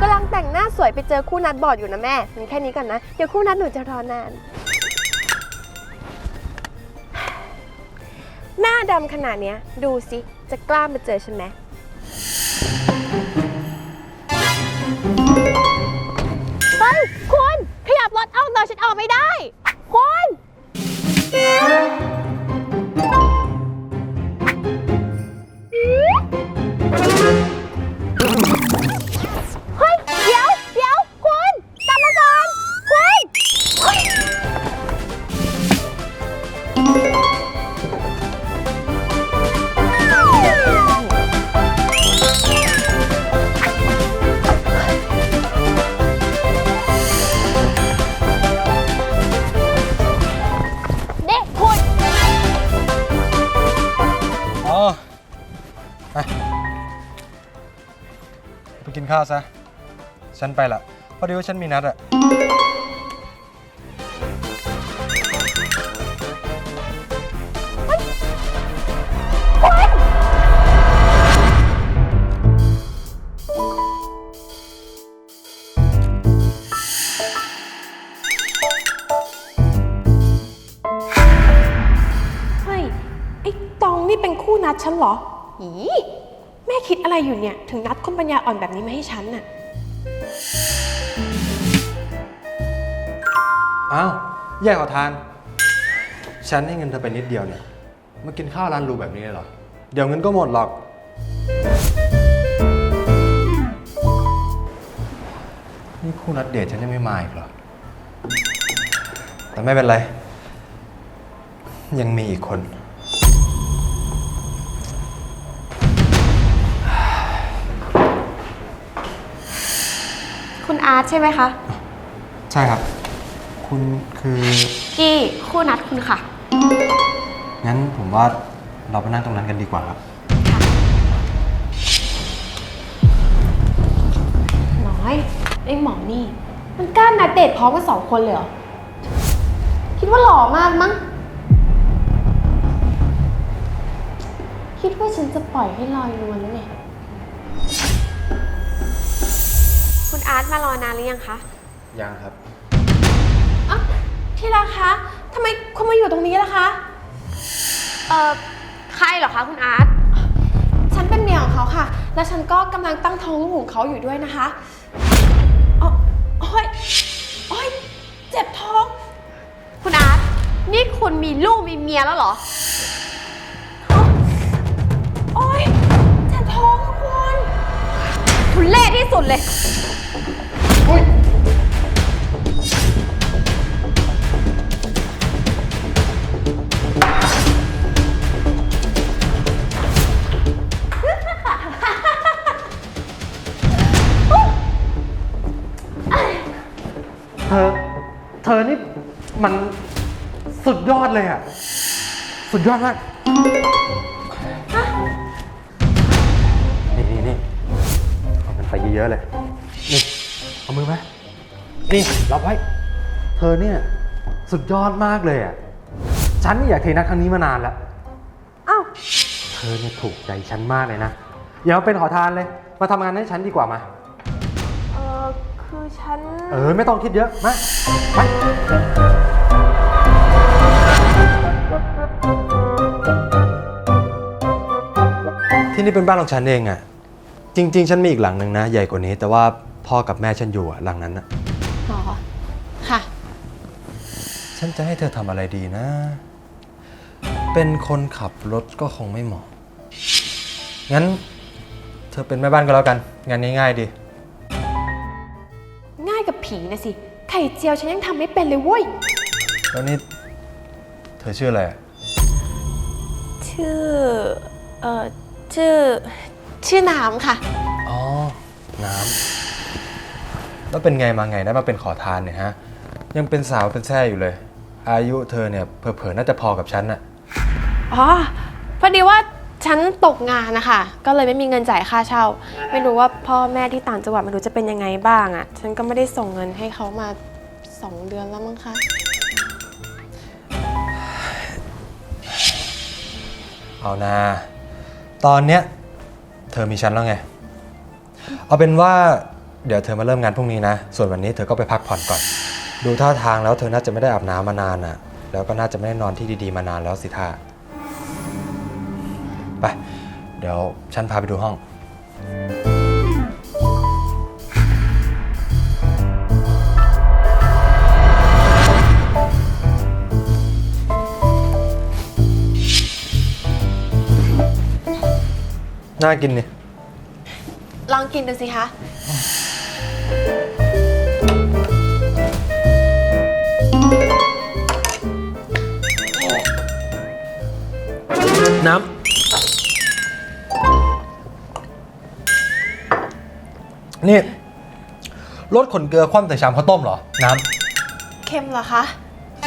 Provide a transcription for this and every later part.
กำลังแต่งหน้าสวยไปเจอคู่นัดบอดอยู่นะแม่งั้นแค่นี้ก่อนนะ เดี๋ยวคู่นัดหนูจะรอนาน หน้าดำขนาดเนี้ย ดูสิ จะกล้ามาเจอฉันไหมเฮ้ย คุณ ขยับรถเอาเลยฉันออกไม่ได้ คุณ ไปกินข้าวซะ ฉันไปละพอดีว่าฉันมีนัดอะเฮ้ยไอ้ตองนี่เป็นคู่นัดฉันเหรอ หีแม่คิดอะไรอยู่เนี่ย ถึงนัดคนปัญญาอ่อนแบบนี้มาให้ฉันน่ะ อ้าวแย่ขอทาน ฉันให้เงินเธอไปนิดเดียวเนี่ยมากินข้าวร้านรูแบบนี้เลยเหรอ เดี๋ยวเงินก็หมดหรอก นี่คู่นัดเดทฉันยังไม่มาอีกเหรอ แต่ไม่เป็นไร ยังมีอีกคน คุณอาร์ตใช่ไหมคะ ใช่ครับ คุณคือกี้คู่นัดคุณค่ะ งั้นผมว่าเราไปนั่งตรงนั้นกันดีกว่าครับ น้อยไอ้หมอนี่ มันกล้านัดเดทพร้อมกันสองคนเลยเหรอ คิดว่าหล่อมากมั้ง คิดว่าฉันจะปล่อยให้ลอยนวลแล้วไงคุณ อาร์ตมารอนานหรือยังคะยังครับอะที่รักคะทำไมคุณมาอยู่ตรงนี้ล่ะคะ เอ่อใครเหรอคะคุณอาร์ต ฉันเป็นเมียของเขาค่ะ และฉันก็กำลังตั้งท้องลูกของเขาอยู่ด้วยนะคะอ๋อโอ้ยโอ้ยเจ็บท้อง คุณอาร์ต นี่คุณมีลูกมีเมียแล้วเหรอ โอ้ยเจ็บท้องอะคุณทุเล่ที่สุดเลย เธอ เธอนี่มันสุดยอดเลยอะสุดยอดมาก นี่นี่นี่เอามันไปเยอะๆเลย นี่ เอามือไหมนี่รับไว้ เธอเนี่ยสุดยอดมากเลยอะฉันนี่อยากเทนัดครั้งนี้มานานแล้ว อ้าว เธอเนี่ยถูกใจฉันมากเลยนะ อย่ามาเป็นขอทานเลย มาทำงานให้ฉันดีกว่ามาเออ คือฉัน เออ ไม่ต้องคิดเยอะ มาไปที่นี่เป็นบ้านของฉันเองอะ่ะจริง ๆ ฉันมีอีกหลังหนึ่งนะ ใหญ่กว่านี้ แต่ว่าพ่อกับแม่ฉันอยู่อะหลังนั้นนะอ๋อค่ะ ฉันจะให้เธอทำอะไรดีนะ เป็นคนขับรถก็คงไม่เหมาะ งั้น เธอเป็นแม่บ้านก็แล้วกัน งานง่ายๆดีง่ายกับ ผีนะสิ ไข่เจียวฉันยังทำไม่เป็นเลยเว้ย แล้วนี่ เธอชื่ออะไรอะชื่อ เอ่อ ชื่อ ชื่อน้ำค่ะ อ๋อ น้ำ แล้วเป็นไงมาไงได้มาเป็นขอทานเนี่ยฮะ ยังเป็นสาวเป็นแท่อยู่เลย อายุเธอเนี่ยเผลอๆน่าจะพอกับฉันน่ะ อ๋อ พอดีว่า ฉันตกงานนะคะก็เลยไม่มีเงินจ่ายค่าเช่า ไม่รู้ว่าพ่อแม่ที่ต่างจังหวัดไม่รู้จะเป็นยังไงบ้างอะ่ะ ฉันก็ไม่ได้ส่งเงินให้เขามาสองเดือนแล้วมั้งคะเอานา ตอนเนี้ยเธอมีฉันแล้วไง เอาเป็นว่าเดี๋ยวเธอมาเริ่มงานพรุ่งนี้นะ ส่วนวันนี้เธอก็ไปพักผ่อนก่อน ดูท่าทางแล้วเธอน่าจะไม่ได้อาบน้ำมานานอะ แล้วก็น่าจะไม่ได้นอนที่ดีๆมานานแล้วสิท่า ไป เดี๋ยวฉันพาไปดูห้อง น่ากินนี่ ลองกินดูสิคะ นี่รสขนเกลือคว่ำแต่ชามข้าวต้มเหรอ น้เค็มเหรอคะ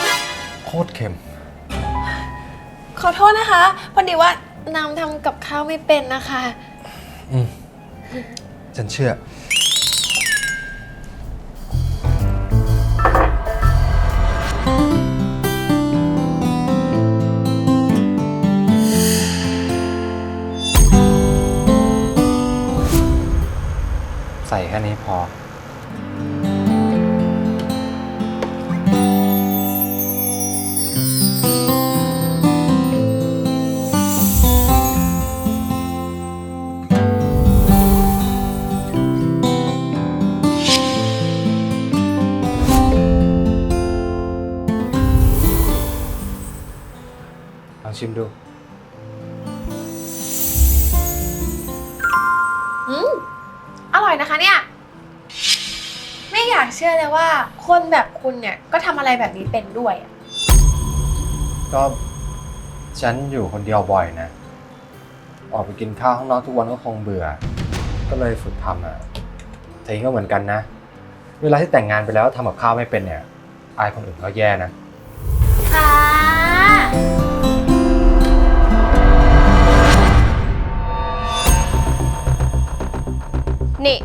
ำโคตรเค็ม ขอโทษนะคะ พอดีว่าน้ำทำกับข้าวไม่เป็นนะคะอืมฉันเชื่อ ดู อืมอร่อยนะคะเนี่ย ไม่อยากเชื่อเลยว่า คนแบบคุณเนี่ยก็ทำอะไรแบบนี้เป็นด้วยอะก็ฉันอยู่คนเดียวบ่อยนะ ออกไปกินข้าวข้างนอกทุกวันก็คงเบื่อ ก็เลยฝึกทำอะเธอเองก็เหมือนกันนะ เวลาที่แต่งงานไปแล้วทำกับข้าวไม่เป็นเนี่ย อายคนอื่นก็แย่นะค่ะ นี่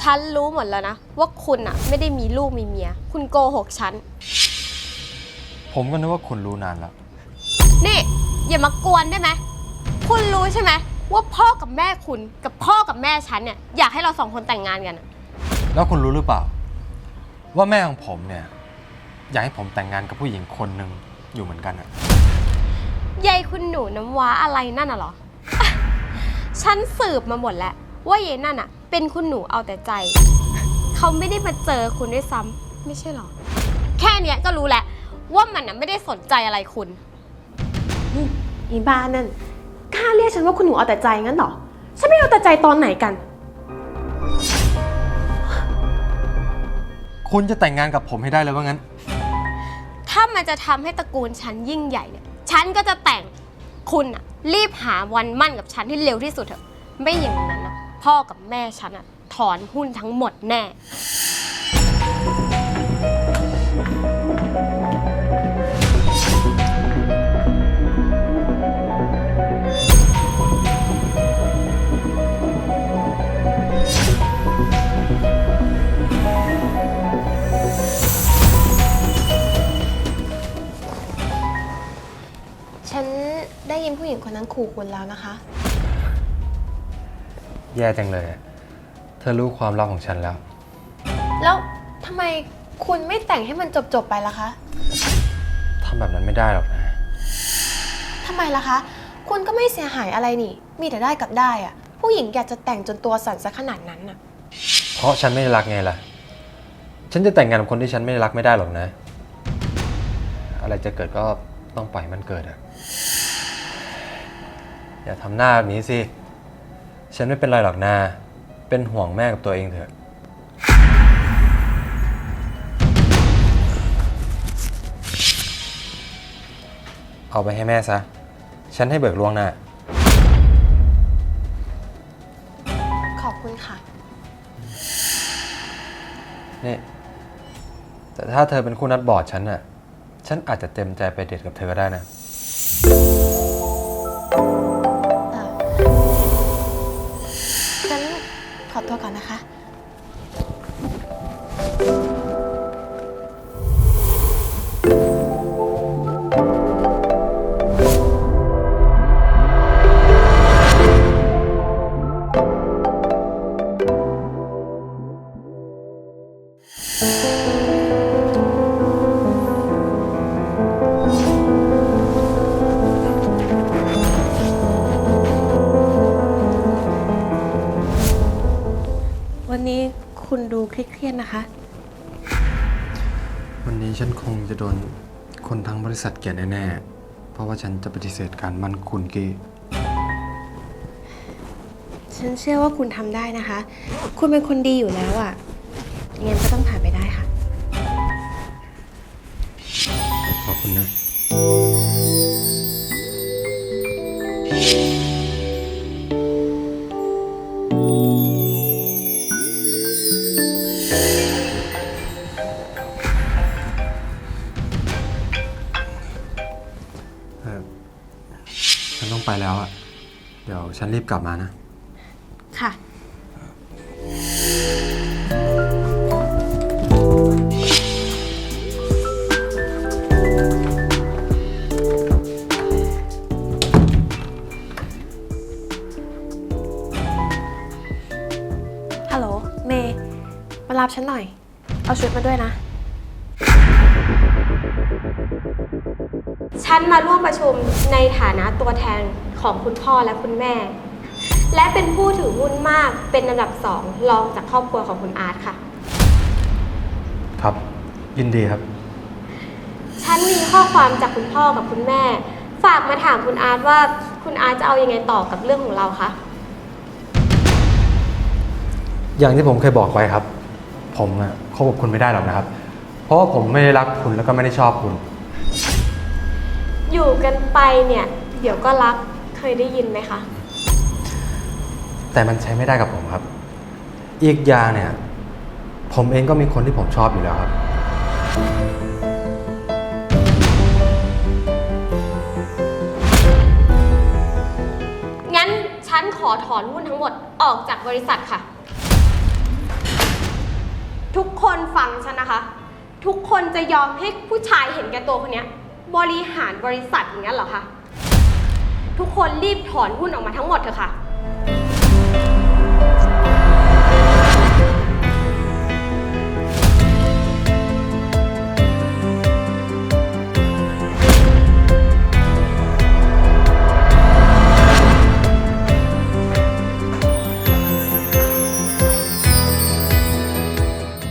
ฉันรู้หมดแล้วนะ ว่าคุณอะไม่ได้มีลูกมีเมีย คุณโกหกฉัน ผมก็นึกว่าคุณรู้นานแล้ว นี่อย่ามากวนได้ไหม คุณรู้ใช่ไหมว่าพ่อกับแม่คุณกับพ่อกับแม่ฉันเนี่ยอยากให้เราสองคนแต่งงานกันอะแล้วคุณรู้หรือเปล่า ว่าแม่ของผมเนี่ย อยากให้ผมแต่งงานกับผู้หญิงคนหนึ่งอยู่เหมือนกันอะยายคุณหนูน้ำว้าอะไรนั่นน่ะเหรอ ฉันสืบมาหมดแล้วว่ายายนั่นอะ เป็นคุณหนูเอาแต่ใจ เขาไม่ได้มาเจอคุณด้วยซ้ำไม่ใช่หรอ แค่เนี้ยก็รู้แหละ ว่ามันอะไม่ได้สนใจอะไรคุณ อีบ้านั่นกล้าเรียกฉันว่าคุณหนูเอาแต่ใจงั้นเหรอ ฉันไม่เอาแต่ใจตอนไหนกัน คุณจะแต่งงานกับผมให้ได้เลยว่างั้น ถ้ามันจะทำให้ตระกูลฉันยิ่งใหญ่เนี่ย ฉันก็จะแต่งคุณอะรีบหาวันมั่นกับฉันที่เร็วที่สุดเถอะ ไม่อย่างนั้นนะ พ่อกับแม่ฉันอะถอนหุ้นทั้งหมดแน่ ฉันได้ยินผู้หญิงคนนั้นขู่คุณแล้วนะคะ แย่จังเลยอะเธอรู้ความลับของฉันแล้ว แล้วทำไมคุณไม่แต่งให้มันจบๆไปล่ะคะทำแบบนั้นไม่ได้หรอกนะ ทำไมล่ะคะ คุณก็ไม่เสียหายอะไรนี่ มีแต่ได้กับได้อะผู้หญิงอยากจะแต่งจนตัวสั่นซะขนาดนั้นน่ะ เพราะฉันไม่ได้รักไงล่ะ ฉันจะแต่งงานกับคนที่ฉันไม่ได้รักไม่ได้หรอกนะ อะไรจะเกิดก็ต้องปล่อยให้มันเกิดอะอย่าทำหน้าแบบนี้สิ ฉันไม่เป็นไรหรอกนะเป็นห่วงแม่กับตัวเองเถอะ เอาไปให้แม่ซะ ฉันให้เบิกล่วงหน้า ขอบคุณค่ะ นี่ แต่ถ้าเธอเป็นคู่นัดบอร์ดฉันน่ะ ฉันอาจจะเต็มใจไปเดทกับเธอก็ได้นะ ขอตัวก่อนนะคะ คุณดูเครียดๆนะคะ วันนี้ฉันคงจะโดนคนทั้งบริษัทเกลียดแน่ๆ เพราะว่าฉันจะปฏิเสธการมั่นคุณกี้ฉันเชื่อว่าคุณทำได้นะคะ คุณเป็นคนดีอยู่แล้วอะ่ะงั้นก็ต้องผ่านไปได้ค่ะ ขอบคุณนะ นรีบกลับมานะ ค่ะ ฮัลโหล เมย์มารับฉันหน่อย เอาชุดมาด้วยนะ ฉันมาร่วมประชุมในฐานะตัวแทน ของคุณพ่อและคุณแม่ และเป็นผู้ถือหุ้นมากเป็นอันดับสองรองจากครอบครัวของคุณอาร์ตค่ะ ครับ ยินดีครับ ฉันมีข้อความจากคุณพ่อกับคุณแม่ ฝากมาถามคุณอาร์ตว่าคุณอาร์ตจะเอายังไงต่อกับเรื่องของเราคะ อย่างที่ผมเคยบอกไว้ครับ ผมอะคบกับคุณไม่ได้หรอกนะครับ เพราะว่าผมไม่ได้รักคุณแล้วก็ไม่ได้ชอบคุณ อยู่กันไปเนี่ย เดี๋ยวก็รัก เคยได้ยินไหมคะ แต่มันใช้ไม่ได้กับผมครับ อีกอย่างเนี่ย ผมเองก็มีคนที่ผมชอบอยู่แล้วครับ งั้นฉันขอถอนหุ้นทั้งหมดออกจากบริษัทค่ะ ทุกคนฟังฉันนะคะ ทุกคนจะยอมให้ผู้ชายเห็นแก่ตัวคนเนี้ย บริหารบริษัทอย่างนั้นเหรอคะ ทุกคนรีบถอนหุ้นออกมาทั้งหมดเถอะค่ะ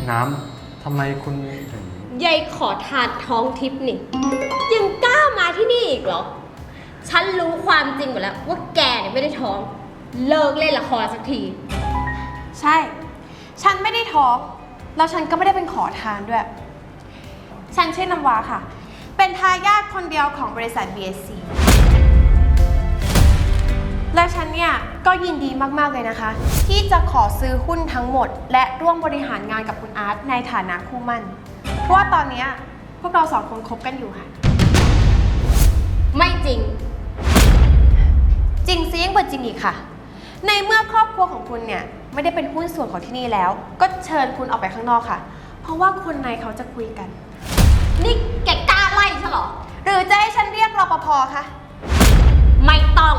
น้ำทำไมคุณถึง ยายขอทานท้องทิพย์นี่ ฉันรู้ความจริงหมดแล้วว่าแกเนี่ยไม่ได้ท้อง เลิกเล่นละครสักที ใช่ ฉันไม่ได้ท้อง แล้วฉันก็ไม่ได้เป็นขอทานด้วย ฉันชื่อน้ำวาค่ะ เป็นทายาทคนเดียวของบริษัท BSC และฉันเนี่ย ก็ยินดีมาก ๆ เลยนะคะ ที่จะขอซื้อหุ้นทั้งหมด และร่วมบริหารงานกับคุณอาร์ตในฐานะคู่หมั่น เพราะว่าตอนเนี้ยพวกเราสองคนคบกันอยู่ค่ะ ไม่จริง จริงซิยิ่งกว่าจริงอีกค่ะ ในเมื่อครอบครัวของคุณเนี่ยไม่ได้เป็นหุ้นส่วนของที่นี่แล้ว ก็เชิญคุณออกไปข้างนอกค่ะ เพราะว่าคนในเขาจะคุยกัน นี่แกกล้าไล่ฉันเหรอ หรือจะให้ฉันเรียกรปภคะไม่ต้อง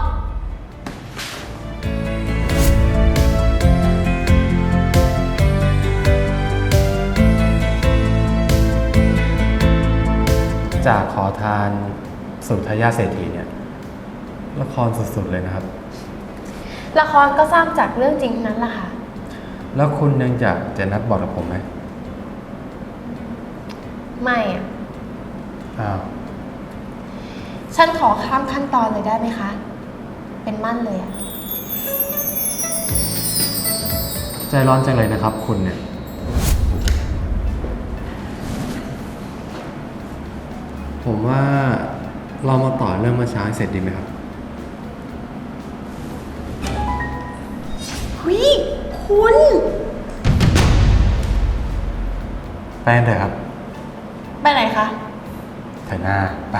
จากขอทานสู่ทายาทเศรษฐีเนี่ย ละครสุดๆเลยนะครับ ละครก็สร้างจากเรื่องจริงทั้งนั้นแหละค่ะ แล้วคุณยังจะจะนัดบอกกับผมไหมไม่อะอ้าวฉันขอข้ามขั้นตอนเลยได้ไหมคะ เป็นมั่นเลยอะใจร้อนจังเลยนะครับ คุณเนี่ย ผมว่าเรามาต่อเรื่องเมื่อเช้าให้เสร็จดีไหมครับ หุยคุณแป้งเถอะครับ ไปไหนคะถ่ายหน้าไป